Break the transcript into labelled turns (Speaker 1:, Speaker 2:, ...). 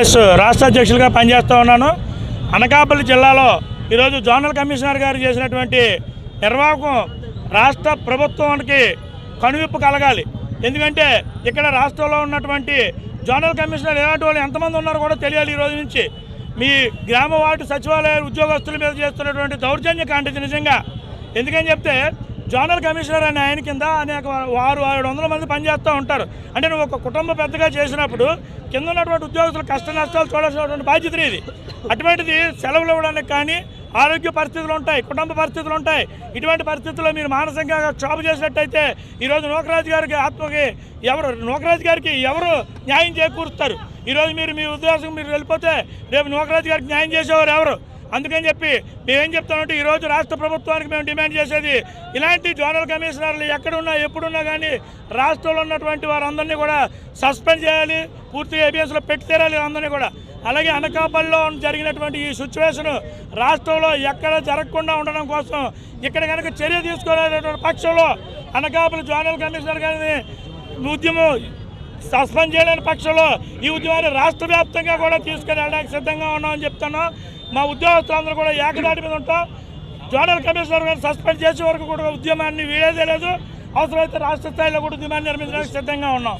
Speaker 1: Yes రాష్ట్ర అధ్యక్షులుగా పనిచేస్తూ ఉన్నాను. అనకాపల్లి జిల్లాలో ఈరోజు జోనల్ కమిషనర్ గారు చేసినటువంటి నిర్వాహకం రాష్ట్ర ప్రభుత్వానికి కనువిప్పు కలగాలి. ఎందుకంటే ఇక్కడ రాష్ట్రంలో ఉన్నటువంటి జోనల్ కమిషనర్ ఎలాంటి వాళ్ళు ఎంతమంది ఉన్నారో కూడా తెలియాలి ఈ రోజు నుంచి. మీ గ్రామ వార్డు సచివాలయ ఉద్యోగస్తుల మీద చేస్తున్నటువంటి దౌర్జన్య కాంటే నిజంగా. ఎందుకని చెప్తే జోనల్ కమిషనర్ అనే ఆయన కింద అనేక వారు ఏడు వందల మంది పనిచేస్తూ ఉంటారు. అంటే నువ్వు ఒక కుటుంబ పెద్దగా చేసినప్పుడు కింద ఉన్నటువంటి ఉద్యోగస్తుల కష్ట నష్టాలు చూడాల్సినటువంటి బాధ్యత ఇది. అటువంటిది సెలవులు ఇవ్వడానికి కానీ ఆరోగ్య పరిస్థితులు ఉంటాయి కుటుంబ పరిస్థితులు ఉంటాయి. ఇటువంటి పరిస్థితుల్లో మీరు మానసికంగా క్షోభ చేసినట్టయితే ఈరోజు నూకరాజు గారికి ఆత్మకి ఎవరు నూకరాజు గారికి ఎవరు న్యాయం చేకూరుస్తారు? ఈరోజు మీరు మీ ఉద్యోగం మీరు వెళ్ళిపోతే రేపు నూకరాజు గారికి న్యాయం చేసేవారు ఎవరు? అందుకని చెప్పి మేమేం చెప్తామంటే ఈరోజు రాష్ట్ర ప్రభుత్వానికి మేము డిమాండ్ చేసేది ఇలాంటి జోనల్ కమిషనర్లు ఎక్కడున్నా ఎప్పుడున్నా కానీ రాష్ట్రంలో ఉన్నటువంటి వారందరినీ కూడా సస్పెండ్ చేయాలి పూర్తిగా ఏబిఎస్లో పెట్టి తీరాలి అందరినీ కూడా. అలాగే అనకాపల్లిలో జరిగినటువంటి ఈ సిచ్యువేషన్ రాష్ట్రంలో ఎక్కడ జరగకుండా ఉండడం కోసం ఇక్కడ కనుక చర్య తీసుకునేటువంటి పక్షంలో అనకాపల్లి జోనల్ కమిషనర్ గారిని ఉద్యమం సస్పెండ్ చేయలేని పక్షంలో ఈ ఉద్యమాన్ని రాష్ట్ర వ్యాప్తంగా కూడా తీసుకుని వెళ్ళడానికి సిద్ధంగా ఉన్నామని చెప్తాను మా ఉద్యోగస్తులందరూ కూడా ఏకదాటి మీద ఉంటాం. జోనల్ కమిషనర్ గారు సస్పెండ్ చేసే వరకు కూడా ఉద్యమాన్ని వీడేదే లేదు అవసరమైతే రాష్ట్ర స్థాయిలో కూడా ఉద్యమాన్ని నిర్మించడానికి సిద్ధంగా ఉన్నాం.